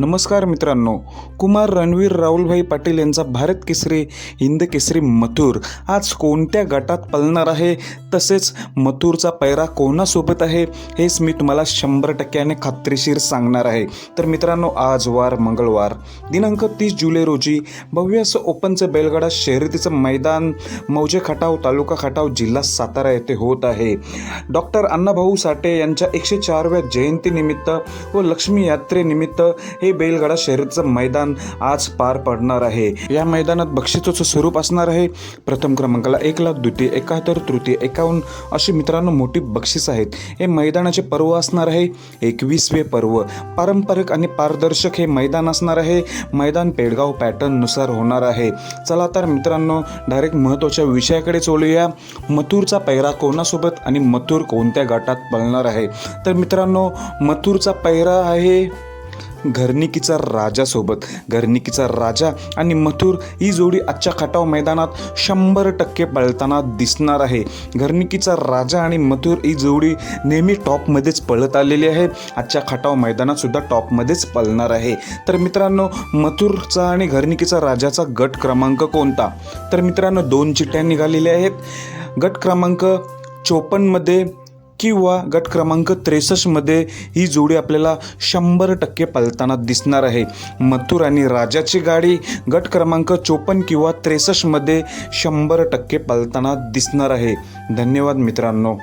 नमस्कार मित्रांनो कुमार रणवीर राहुलभाई पाटील यांचा भारत केसरी हिंद केसरी मथुर आज कोणत्या गटात पळणार आहे? तसेच मथुरचा पैरा कोणासोबत आहे? हेच मी तुम्हाला शंभर टक्क्याने खात्रीशीर सांगणार आहे. तर मित्रांनो आज वार मंगळवार दिनांक तीस जुलै रोजी भव्य असं ओपनचं बैलगाडा शर्यतीचं मैदान मौजे खटाव तालुका खटाव जिल्हा सातारा येथे होत आहे. डॉक्टर अण्णाभाऊ साठे यांच्या एकशे चारव्या जयंतीनिमित्त व लक्ष्मी यात्रेनिमित्त हे हे बैलगाडा शर्यतीचं मैदान आज पार पडणार आहे. या मैदानात बक्षिसाचं स्वरूप असणार आहे. प्रथम क्रमांकाला एक लाख द्वितीय एकाहत्तर तृतीय एकावन्न अशी मित्रांनो मोठी बक्षीस आहेत. हे मैदानाचे पर्व असणार आहे. एकवीसवे पर्व. पारंपरिक आणि पारदर्शक हे मैदान असणार आहे. मैदान पेडगाव पॅटर्ननुसार होणार आहे. चला तर मित्रांनो डायरेक्ट महत्त्वाच्या विषयाकडे चोलूया. मथुरचा पैरा कोणासोबत आणि मथुर कोणत्या गटात पळणार आहे? तर मित्रांनो मथुरचा पैरा आहे घरनिकीचा राजासोबत घरनिकीचा राजा आणि मथुर ही जोडी आजच्या खटाव मैदानात शंभर टक्के पळताना दिसणार आहे. घरनिकीचा राजा आणि मथुर ही जोडी नेहमी टॉपमध्येच पळत आलेली आहे. आजच्या खटाव मैदानात सुद्धा टॉपमध्येच पळणार आहे. तर मित्रांनो मथुरचा आणि घरनिकीचा राजाचा गट क्रमांक कोणता? तर मित्रांनो दोन चिठ्ठ्या निघालेल्या आहेत. गट क्रमांक चोपन्नमध्ये किंवा गट क्रमांक त्रेसष्टमध्ये ही जोडी आपल्याला शंभर टक्के पालताना दिसणार आहे. मथुर आणि राजाची गाडी गट क्रमांक चोपन्न किंवा त्रेसष्टमध्ये शंभर टक्के पालताना दिसणार आहे. धन्यवाद मित्रांनो.